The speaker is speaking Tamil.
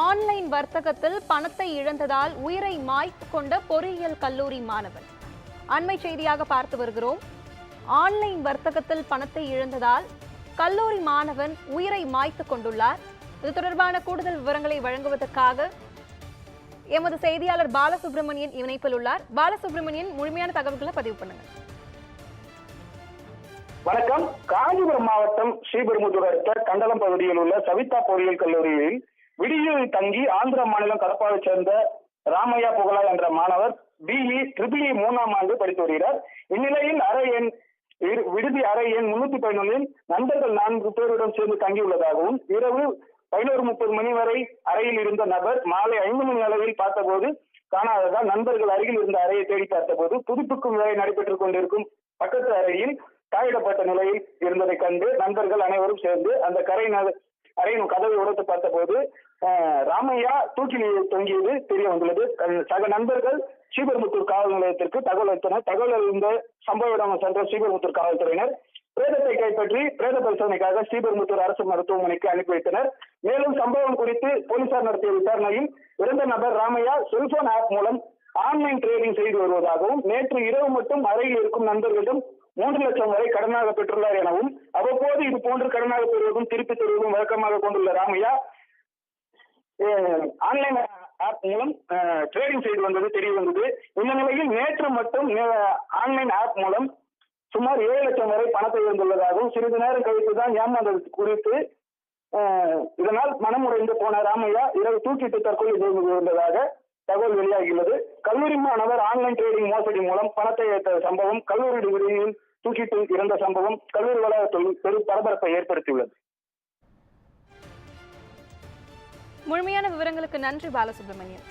ஆன்லைன் வர்த்தகத்தில் பணத்தை இழந்ததால் உயிரை மாய்த்து கொண்ட பொறியியல் கல்லூரி மாணவன். அண்மை செய்தியாக பார்த்து வருகிறோம். ஆன்லைன் வர்த்தகத்தில் பணத்தை இழந்ததால் கல்லூரி மாணவன் உயிரை மாய்த்து கொண்டுள்ளார். இது தொடர்பான கூடுதல் விவரங்களை வழங்குவதற்காக எமது செய்தியாளர் பாலசுப்ரமணியன் இணைப்பில் உள்ளார். பாலசுப்ரமணியன் முழுமையான தகவல்களை பதிவு பண்ணுங்க வணக்கம். காஞ்சிபுரம் மாவட்டம் ஸ்ரீபெரும்புதூர் அடுத்த கண்டலம் பகுதியில் உள்ள சவிதா பொறியியல் கல்லூரியில் விடியில் தங்கி ஆந்திர மாநிலம் கடப்பாவை சேர்ந்த ராமையா புகழா என்ற மாணவர் பிஇ ட்ரிபிள் இ மூணாம் ஆண்டு படித்து வருகிறார். இந்நிலையில் அறை எண் விடுதி அறை எண் முன்னூத்தி பதினொன்றில் நண்பர்கள் நான்கு பேருடன் சேர்ந்து தங்கியுள்ளதாகவும் இரவு பதினோரு முப்பது மணி வரை அறையில் இருந்த நபர் மாலை ஐந்து மணி அளவில் பார்த்தபோது காணாததால் நண்பர்கள் அருகில் இருந்த அறையை தேடி பார்த்தபோது புதுப்பிக்கும் வேலை நடைபெற்றுக் கொண்டிருக்கும் பக்கத்து அறையில் காயிடப்பட்ட நிலையில் இருந்ததை கண்டு நண்பர்கள் அனைவரும் சேர்ந்து அந்த கரை அறையின் கதவை உடைத்து பார்த்தபோது ராமையா தூக்கில் தொங்கியது தெரிய வந்துள்ளது. சக நண்பர்கள் ஸ்ரீபெரும்புத்தூர் காவல் நிலையத்திற்கு தகவல் அளித்தனர். தகவல் அறிந்த சம்பவ இடம் சென்ற ஸ்ரீபெரும்புத்தூர் காவல்துறையினர் பிரேதத்தை கைப்பற்றி பிரேத பரிசோதனைக்காக ஸ்ரீபெரும்புத்தூர் அரசு மருத்துவமனைக்கு அனுப்பி வைத்தனர். மேலும் சம்பவம் குறித்து போலீசார் நடத்திய விசாரணையில் இறந்த நபர் ராமையா செல்போன் ஆப் மூலம் ஆன்லைன் ட்ரேடிங் செய்து வருவதாகவும் நேற்று இரவு மட்டும் அறையில் இருக்கும் நண்பர்களிடம் மூன்று லட்சம் வரை கடனாக பெற்றுள்ளார் எனவும் அவ்வப்போது இது போன்று கடனாக பெறுவதும் திருப்பி தருவதும் வழக்கமாக கொண்டுள்ள ராமையா ஆன்லைன் ஆப் மூலம் ட்ரேடிங் செய்து வந்தது தெரிய வந்தது. இந்த நிலையில் நேற்று மட்டும் ஆன்லைன் ஆப் மூலம் சுமார் ஏழு லட்சம் வரை பணத்தை இழந்துள்ளதாகவும் சிறிது நேரம் கழித்து தான் ஏமாந்தது குறித்து இதனால் மனமுடைந்து போன ராமையா இரவு தூக்கிட்டு தற்கொலை செய்து கொண்டதாக தகவல் வெளியாகியுள்ளது. கல்லூரி மாணவர் ஆன்லைன் ட்ரேடிங் மோசடி மூலம் பணத்தை ஏற்ற சம்பவம் கல்லூரி டிகிரியில் தூக்கிட்டு இறந்த சம்பவம் கல்லூரி வளாகத்தில் பெரும் பரபரப்பை ஏற்படுத்தியுள்ளது. முழுமையான விவரங்களுக்கு நன்றி பாலசுப்ரமணியன்.